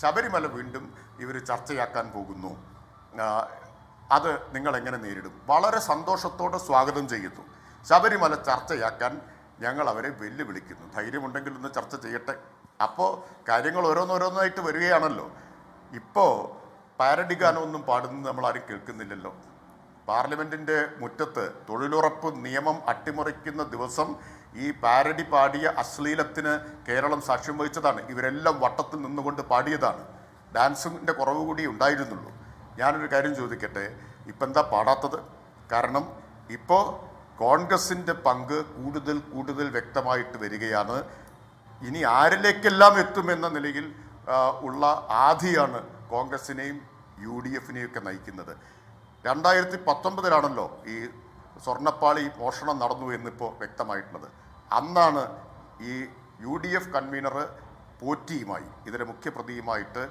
ശബരിമല വീണ്ടും ഇവർ ചർച്ചയാക്കാൻ പോകുന്നു. അത് നിങ്ങൾ എങ്ങനെ നേരിടും? വളരെ സന്തോഷത്തോടെ സ്വാഗതം ചെയ്യുന്നു. ശബരിമല ചർച്ചയാക്കാൻ ഞങ്ങൾ അവരെ വെല്ലുവിളിക്കുന്നു. ധൈര്യമുണ്ടെങ്കിൽ ഒന്ന് ചർച്ച ചെയ്യട്ടെ. അപ്പോൾ കാര്യങ്ങൾ ഓരോന്നോരോന്നായിട്ട് വരികയാണല്ലോ. ഇപ്പോൾ പാരഡി ഗാനമൊന്നും പാടുന്നത് നമ്മൾ ആരും കേൾക്കുന്നില്ലല്ലോ. പാർലമെന്റിന്റെ മുറ്റത്ത് തൊഴിലുറപ്പ് നിയമം അട്ടിമറിക്കുന്ന ദിവസം ഈ പാരഡി പാടിയ അശ്ലീലത്തിന് കേരളം സാക്ഷ്യം വഹിച്ചതാണ്. ഇവരെല്ലാം വട്ടത്തിൽ നിന്നുകൊണ്ട് പാടിയതാണ്. ഡാൻസിന്റെ കുറവ് കൂടി ഉണ്ടായിരുന്നുള്ളൂ. ഞാനൊരു കാര്യം ചോദിക്കട്ടെ? ഇപ്പം എന്താ പാടാത്തത്? കാരണം ഇപ്പോൾ കോൺഗ്രസിന്റെ പങ്ക് കൂടുതൽ കൂടുതൽ വ്യക്തമായിട്ട് വരികയാണ്. ഇനി ആരിലേക്കെല്ലാം എത്തുമെന്ന നിലയിൽ ഉള്ള ആധിയാണ് കോൺഗ്രസിനെയും യു ഡി എഫിനെയും ഒക്കെ നയിക്കുന്നത്. രണ്ടായിരത്തി പത്തൊമ്പതിലാണല്ലോ ഈ സ്വർണപ്പാളി മോഷണം നടന്നു എന്നിപ്പോൾ വ്യക്തമായിട്ടുള്ളത്. അന്നാണ് ഈ യു ഡി എഫ് കൺവീനർ പോറ്റിയുമായി ഇതിലെ മുഖ്യപ്രതിയുമായിട്ട്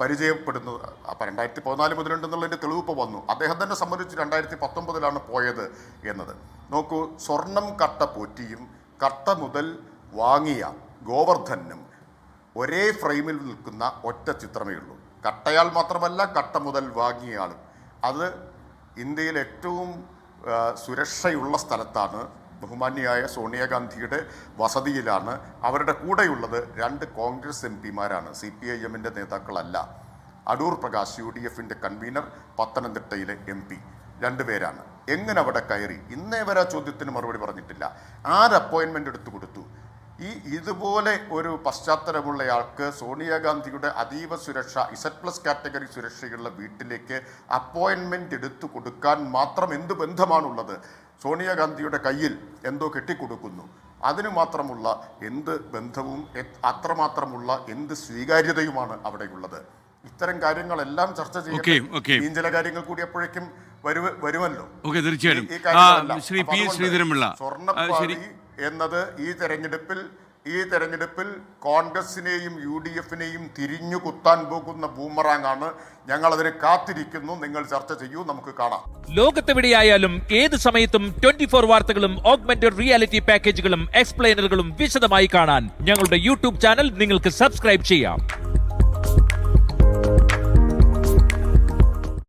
പരിചയപ്പെടുന്നു അപ്പം രണ്ടായിരത്തി പതിനാല് മുതലുണ്ടെന്നുള്ളതിന്റെ തെളിവ് വന്നു. അദ്ദേഹം തന്നെ സംബന്ധിച്ച് രണ്ടായിരത്തി പത്തൊമ്പതിലാണ് പോയത് എന്നത്. നോക്കൂ സ്വർണം കട്ട പോറ്റിയും കട്ട മുതൽ വാങ്ങിയ ഗോവർദ്ധനും ഒരേ ഫ്രെയിമിൽ നിൽക്കുന്ന ഒറ്റ ചിത്രമേ ഉള്ളൂ. കട്ടയാൾ മാത്രമല്ല കട്ട മുതൽ വാങ്ങിയയാളും അത് ഇന്ത്യയിൽ ഏറ്റവും സുരക്ഷയുള്ള സ്ഥലത്താണ്. ബഹുമാന്യായ സോണിയാഗാന്ധിയുടെ വസതിയിലാണ്. അവരുടെ കൂടെയുള്ളത് രണ്ട് കോൺഗ്രസ് എം പിമാരാണ്. സി പി ഐ എമ്മിന്റെ നേതാക്കളല്ല. അടൂർ പ്രകാശ് യു ഡി എഫിന്റെ കൺവീനർ പത്തനംതിട്ടയിലെ എം പി. രണ്ടുപേരാണ് എങ്ങനെ അവിടെ കയറി? ഇന്നേ വരെ ചോദ്യത്തിന് മറുപടി പറഞ്ഞിട്ടില്ല. ആര് അപ്പോയിൻമെന്റ് എടുത്തു കൊടുത്തു? ഈ ഇതുപോലെ ഒരു പശ്ചാത്തലമുള്ളയാൾക്ക് സോണിയാഗാന്ധിയുടെ അതീവ സുരക്ഷ ഇസറ്റ് പ്ലസ് കാറ്റഗറി സുരക്ഷയുള്ള വീട്ടിലേക്ക് അപ്പോയിൻമെന്റ് എടുത്തു കൊടുക്കാൻ മാത്രം എന്ത് ബന്ധമാണുള്ളത്? സോണിയാഗാന്ധിയുടെ കയ്യിൽ എന്തോ കെട്ടിക്കൊടുക്കുന്നു. അതിനു മാത്രമുള്ള എന്ത് ബന്ധവും അത്രമാത്രമുള്ള എന്ത് സ്വീകാര്യതയുമാണ് അവിടെയുള്ളത്? ഇത്തരം കാര്യങ്ങളെല്ലാം ചർച്ച ചെയ്യും ചില കാര്യങ്ങൾ കൂടി അപ്പോഴേക്കും വരുമല്ലോ. തീർച്ചയായും ഈ- സ്വർണപ്പാളി എന്നത് ഈ തെരഞ്ഞെടുപ്പിൽ ഈ തെരഞ്ഞെടുപ്പിൽ കോൺഗ്രസിനെയും യു ഡി എഫിനെയും തിരിഞ്ഞു കുത്താൻ പോകുന്ന ബൂമറാങ്ങാണ് ഞങ്ങൾ അതിന് കാത്തിരിക്കുന്നു. നിങ്ങൾ ചർച്ച ചെയ്യൂ നമുക്ക് കാണാം. ലോകത്തെവിടെയായാലും ഏത് സമയത്തും ട്വന്റി ഫോർ വാർത്തകളും ഓഗ്മെന്റഡ് റിയാലിറ്റി പാക്കേജുകളും എക്സ്പ്ലെയിനറുകളും വിശദമായി കാണാൻ ഞങ്ങളുടെ യൂട്യൂബ് ചാനൽ നിങ്ങൾക്ക് സബ്സ്ക്രൈബ് ചെയ്യാം.